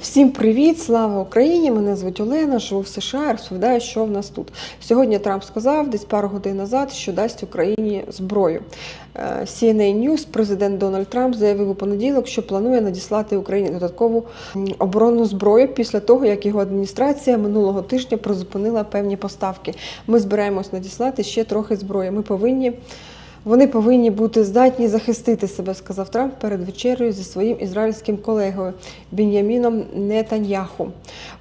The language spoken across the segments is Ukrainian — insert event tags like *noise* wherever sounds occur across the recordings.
Всім привіт! Слава Україні! Мене звуть Олена, живу в США розповідаю, що в нас тут. Сьогодні Трамп сказав десь пару годин назад, що дасть Україні зброю. Е, CNN News президент Дональд Трамп заявив у понеділок, що планує надіслати Україні додаткову оборонну зброю після того, як його адміністрація минулого тижня призупинила певні поставки. Ми збираємось надіслати ще трохи зброї. Ми повинні. Вони повинні бути здатні захистити себе, сказав Трамп перед вечерею зі своїм ізраїльським колегою Бен'яміном Нетаньяху.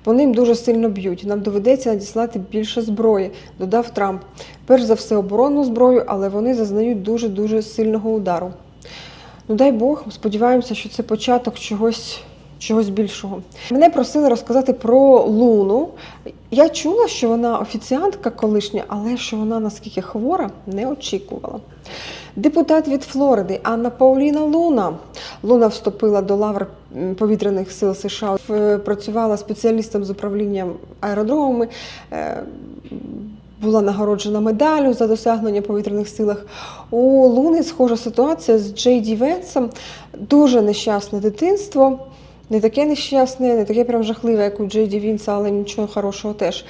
По ним дуже сильно б'ють. Нам доведеться надіслати більше зброї, додав Трамп. Перш за все оборонну зброю, але вони зазнають дуже дуже сильного удару. Ну дай Бог, сподіваємося, що це початок чогось. Чогось більшого. Мене просили розказати про Луну. Я чула, що вона офіціантка колишня, але що вона наскільки хвора, не очікувала. Депутат від Флориди Анна Пауліна Луна. Луна вступила до лавр повітряних сил США, Е, працювала спеціалістом з управлінням аеродромами. е, була нагороджена медаллю за досягнення повітряних силах. У Луни схожа ситуація з Джей Ді Венсом. Дуже нещасне дитинство. Не таке нещасне, не таке прям жахливе, як у Джей Ді Вінса, але нічого хорошого теж.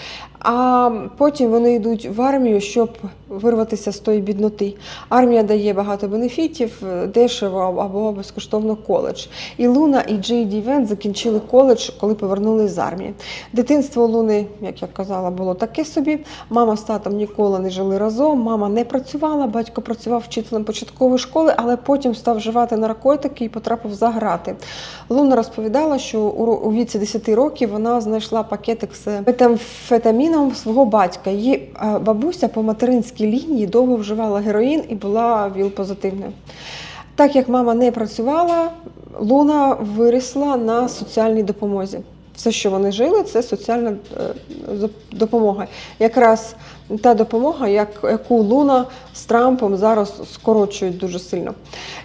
А потім вони йдуть в армію, щоб вирватися з тої бідноти. Армія дає багато бенефітів, е, дешево або безкоштовно коледж. І Луна і Джей Ді Венс закінчили коледж, коли повернулись з армії. Дитинство Луни, як я казала, було таке собі. Мама з татом ніколи не жили разом. Мама не працювала, батько працював вчителем початкової школи, але потім став вживати наркотики і потрапив за грати. Луна розповідала, що у віці 10 років вона знайшла пакетик з метамфетаміном свого батька. Її е, бабуся по материнській лінії довго вживала героїн і була ВІЛ-позитивною. Так як мама не працювала, Луна вирісла на соціальній допомозі. Все, що вони жили, це соціальна е, допомога. Якраз та допомога, як, яку Луна з Трампом зараз скорочують дуже сильно.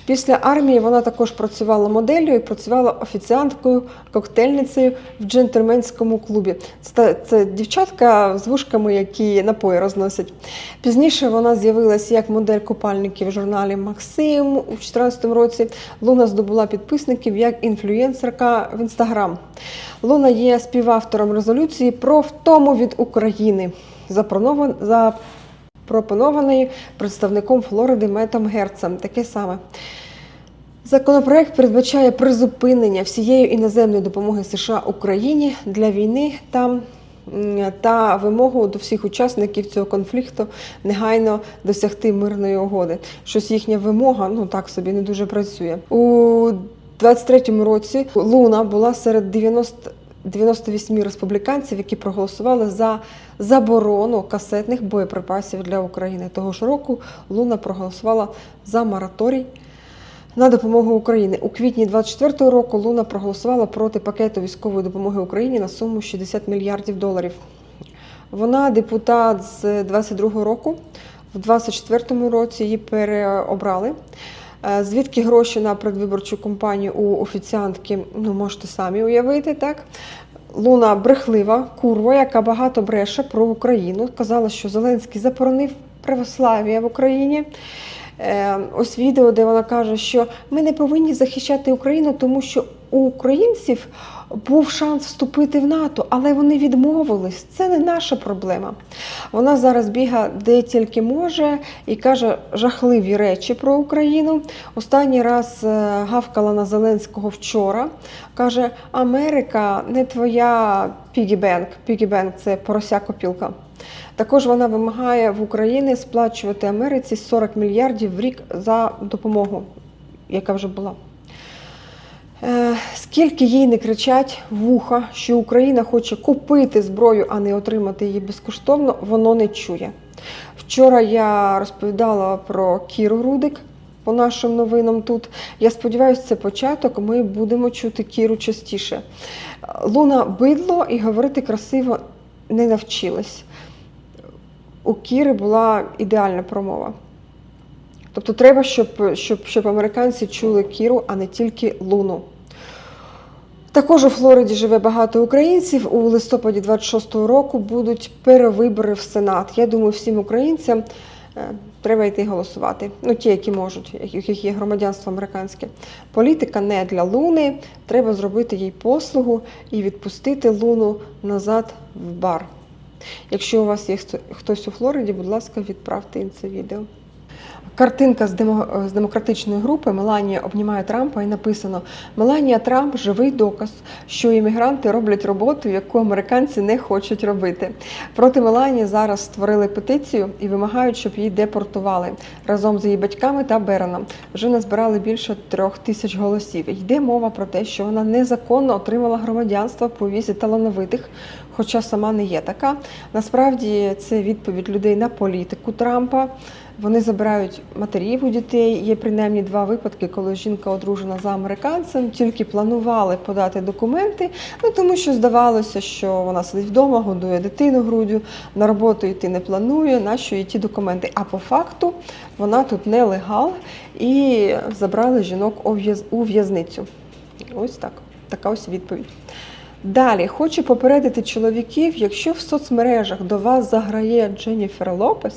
Після армії вона також працювала моделлю і працювала офіціанткою, коктейльницею в джентльменському клубі. Це, це дівчатка з вушками, які напої розносять. Пізніше вона з'явилася як модель купальників в журналі Максим у 2014 році. Луна здобула підписників як інфлюєнсерка в інстаграм. Луна є співавтором резолюції про втому від України, запропонованої представником Флориди Метом Герцем. Таке саме. Законопроект передбачає призупинення всієї іноземної допомоги США Україні для війни там та вимогу до всіх учасників цього конфлікту негайно досягти мирної угоди. Щось їхня вимога, ну так собі не дуже працює. У 23-му році Луна була серед 90 98 республіканців, які проголосували за заборону касетних боєприпасів для України. Того ж року Луна проголосувала за мораторій на допомогу Україні. У квітні 24-го року Луна проголосувала проти пакету військової допомоги Україні на суму 60 мільярдів доларів. Вона депутат з 22-го року. В 24-му році її переобрали. Е, Звідки гроші на предвиборчу кампанію у офіціантки, ну можете самі уявити, так? Луна брехлива, курва, яка багато бреше про Україну. Казала, що Зеленський заборонив православ'я в Україні. Е, ось відео, де вона каже, що ми не повинні захищати Україну, тому що у українців був шанс вступити в НАТО, але вони відмовились. Це не наша проблема. Вона зараз бігає де тільки може і каже жахливі речі про Україну. Останній раз е, гавкала на Зеленського вчора. Каже: Америка не твоя пігібенк. Пігібенк це порося копілка. Також вона вимагає в Україні сплачувати Америці 40 мільярдів в рік за допомогу, яка вже була. Е, Скільки їй не кричать вуха, що Україна хоче купити зброю, а не отримати її безкоштовно, воно не чує. Вчора я розповідала про Кіру Рудик по нашим новинам тут. Я сподіваюся, це початок. Ми будемо чути Кіру частіше. Луна бидло і говорити красиво не навчилась. У Кіри була ідеальна промова. Тобто треба, щоб, щоб, щоб американці чули Кіру, а не тільки Луну. Також у Флориді живе багато українців. У листопаді 26-го року будуть перевибори в Сенат. Я думаю, всім українцям е, треба йти голосувати. Ну, ті, які можуть, у яких є громадянство американське. Політика не для Луни. Треба зробити їй послугу і відпустити Луну назад в бар. Якщо у вас є хтось у Флориді, будь ласка, відправте їм це відео. Картинка з, демо, з демократичної групи Меланія обнімає Трампа і написано: Меланія Трамп живий доказ, що іммігранти роблять роботу, яку американці не хочуть робити. Проти Меланії зараз створили петицію і вимагають, щоб її депортували разом з її батьками та Бероном. Вже назбирали більше трьох тисяч голосів. Йде мова про те, що вона незаконно отримала громадянство по візі талановитих, хоча сама не є така. Насправді це відповідь людей на політику Трампа. Вони забирають матерів у дітей. Є принаймні два випадки, коли жінка одружена за американцем, тільки планували подати документи, ну тому що здавалося, що вона сидить вдома, годує дитину груддю, на роботу йти не планує, нащо їй ті документи. А по факту вона тут нелегал і забрали жінок у в'язницю. Ось так. Така ось відповідь. Далі хочу попередити чоловіків, якщо в соцмережах до вас заграє Дженніфер Лопес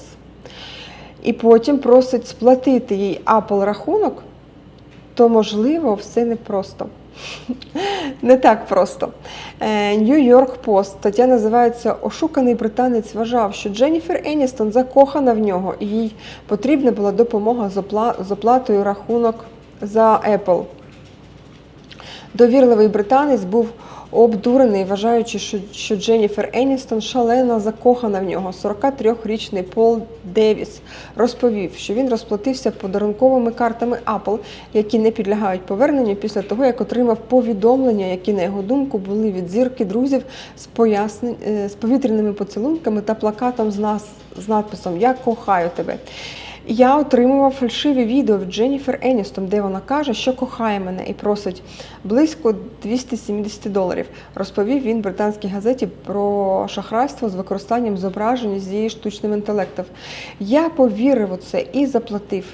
і потім просить сплатити їй Apple рахунок, то можливо все непросто. *laughs* Не так просто. Е, New York Post стаття називається Ошуканий британець вважав, що Дженніфер Еністон закохана в нього, і їй потрібна була допомога з оплатою рахунок за Apple. Довірливий британець був обдурений, вважаючи, що, що Дженніфер Еністон шалено закохана в нього. 43-річний Пол Девіс розповів, що він розплатився подарунковими картами Apple, які не підлягають поверненню після того, як отримав повідомлення, які, на його думку, були від зірки друзів з пояснень з повітряними поцілунками та плакатом з нас з надписом Я кохаю тебе. Я отримував фальшиві відео від Дженніфер Еністон, де вона каже, що кохає мене і просить близько 270 доларів. Розповів він британській газеті про шахрайство з використанням зображень з її штучним інтелектом. Я повірив у це і заплатив.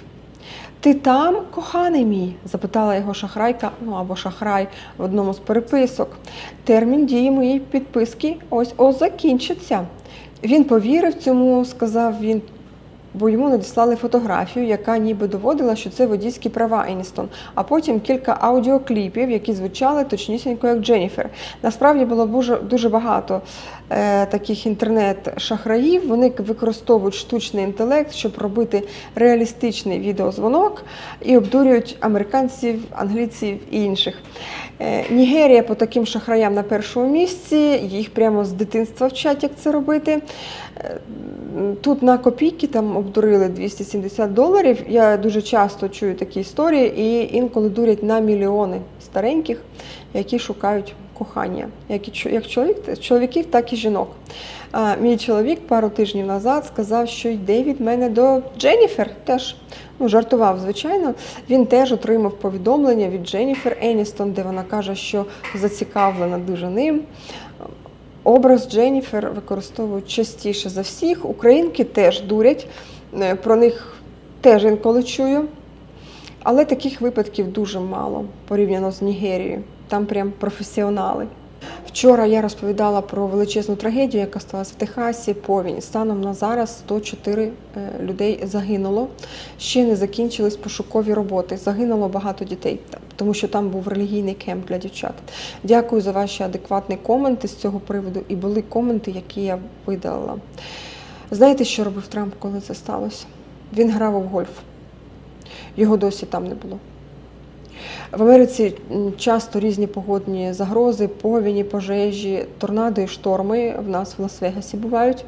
Ти там, коханий мій? запитала його шахрайка, ну або шахрай в одному з переписок. Термін дії моєї підписки ось ось закінчиться. Він повірив цьому, сказав він, бо йому надіслали фотографію, яка ніби доводила, що це водійські права Еністон, а потім кілька аудіокліпів, які звучали точнісінько як Дженніфер. Насправді було дуже, дуже багато таких інтернет-шахраїв. Вони використовують штучний інтелект, щоб робити реалістичний відеозвонок і обдурюють американців, англійців і інших. Е, Нігерія по таким шахраям на першому місці. Їх прямо з дитинства вчать, як це робити. Е, Тут на копійки там обдурили 270 доларів. Я дуже часто чую такі історії, і інколи дурять на мільйони стареньких, які шукають кохання, як, як чоловік, чоловіків, так і жінок. А, мій чоловік пару тижнів назад сказав, що йде від мене до Дженніфер. Теж ну, жартував, звичайно. Він теж отримав повідомлення від Дженніфер Еністон, де вона каже, що зацікавлена дуже ним. Образ Дженніфер використовують частіше за всіх. Українки теж дурять, е, про них теж інколи чую. Але таких випадків дуже мало порівняно з Нігерією. Там прям професіонали. Вчора я розповідала про величезну трагедію, яка сталася в Техасі. Повінь. Станом на зараз 104 е, людей загинуло. Ще не закінчились пошукові роботи. Загинуло багато дітей, тому що там був релігійний кемп для дівчат. Дякую за ваші адекватні коменти з цього приводу. І були коменти, які я видалила. Знаєте, що робив Трамп, коли це сталося? Він грав у гольф. Його досі там не було. В Америці часто різні погодні загрози, повіні, пожежі, торнадо і шторми в нас в Лас-Вегасі бувають.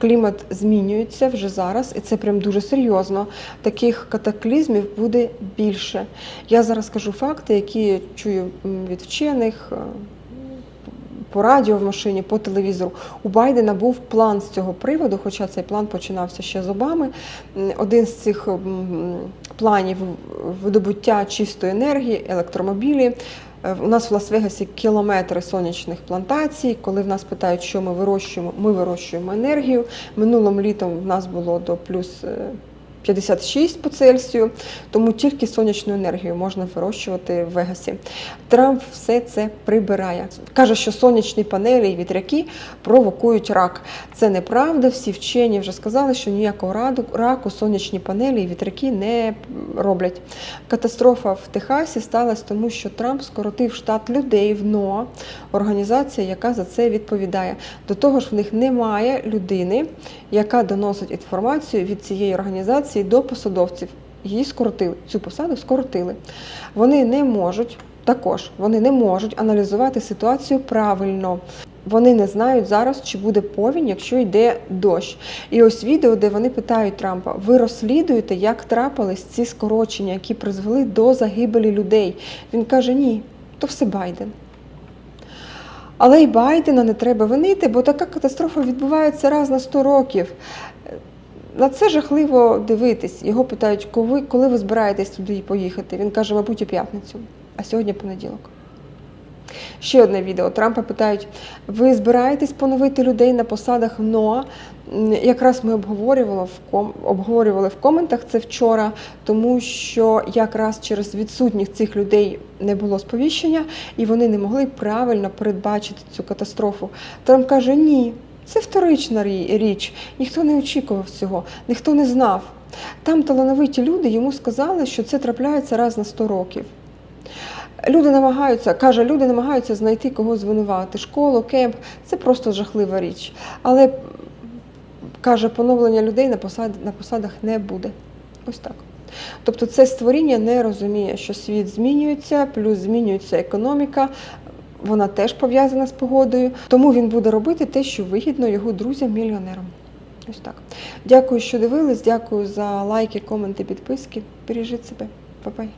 Клімат змінюється вже зараз, і це прям дуже серйозно. Таких катаклізмів буде більше. Я зараз кажу факти, які чую від вчених. По радіо в машині, по телевізору у Байдена був план з цього приводу, хоча цей план починався ще з Обами. Один з цих планів видобуття чистої енергії, електромобілі. Е, У нас в Лас-Вегасі кілометри сонячних плантацій. Коли в нас питають, що ми вирощуємо, ми вирощуємо енергію. Минулим літом в нас було до плюс е, 56 по Цельсію, тому тільки сонячну енергію можна вирощувати в Вегасі. Трамп все це прибирає. Каже, що сонячні панелі і вітряки провокують рак. Це неправда. Всі вчені вже сказали, що ніякого раку сонячні панелі і вітряки не роблять. Катастрофа в Техасі сталася тому, що Трамп скоротив штат людей в НОА, організація, яка за це відповідає. До того ж, в них немає людини, яка доносить інформацію від цієї організації до посадовців. Її скоротили, цю посаду скоротили. Вони не можуть також вони не можуть аналізувати ситуацію правильно. Вони не знають зараз, чи буде повінь, якщо йде дощ. І ось відео, де вони питають Трампа: ви розслідуєте, як трапились ці скорочення, які призвели до загибелі людей. Він каже: ні, то все Байден. Але й Байдена не треба винити, бо така катастрофа відбувається раз на 100 років. На це жахливо дивитись. Його питають, коли, коли ви збираєтесь туди поїхати. Він каже, мабуть, у п'ятницю, а сьогодні понеділок. Ще одне відео. Трампа питають: ви збираєтесь поновити людей на посадах НОА? Якраз ми обговорювали в ком обговорювали в коментах це вчора, тому що якраз через відсутність цих людей не було сповіщення, і вони не могли правильно передбачити цю катастрофу. Трамп каже: ні, це вторична річ. Ніхто не очікував цього, ніхто не знав. Там талановиті люди йому сказали, що це трапляється раз на 100 років. Люди намагаються, каже, люди намагаються знайти кого звинувати. Школу, кемп це просто жахлива річ. Але каже, поновлення людей на, посад, на посадах не буде. Ось так. Тобто це створіння не розуміє, що світ змінюється, плюс змінюється економіка. Вона теж пов'язана з погодою, тому він буде робити те, що вигідно його друзям-мільйонерам. Ось так. Дякую, що дивились. Дякую за лайки, коменти, підписки. Бережіть себе. Па-бай.